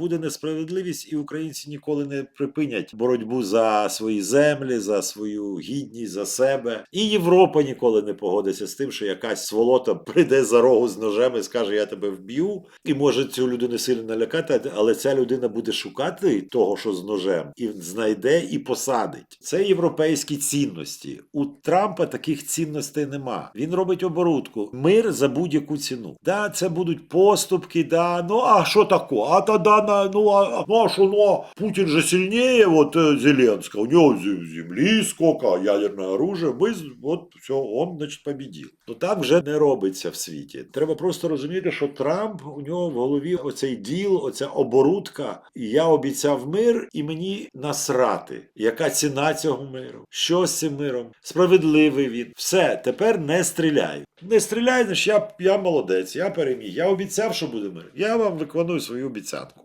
буде несправедливість, і українці ніколи не припинять боротьбу за свої землі, за свою гідність, за себе. І Європа ніколи не погодиться з тим, що якась сволота прийде за рогу з ножем і скаже: Я тебе вб'ю. І може цю людину сильно налякати, але ця людина буде шукати того, що з ножем, і знайде і посадить. Це європейські цінності. У Трампа таких цінностей нема. Він робить оборудку. Мир за будь-яку ціну. Да, це будуть поступки, да. Ну а що таке? А тоді на ну а, ну, а що, ну а Путін же сильніє, от е, Зеленського. У нього з- землі сколько, ядерне оружие. Ми з- от все, он значить побідів. Ну так вже не робиться в світі. Треба просто розуміти, що Трамп у нього в голові оцей діл, оця оборудка. Я обіцяв мир, і мені насрати. Яка ціна цього миру? Що з цим миром? Справедливий він. Все, тепер не стріляй. Не стріляй, значить я, я молодець, я переміг. Я обіцяв, що буде мир. Я вам виконую свою обіцянку.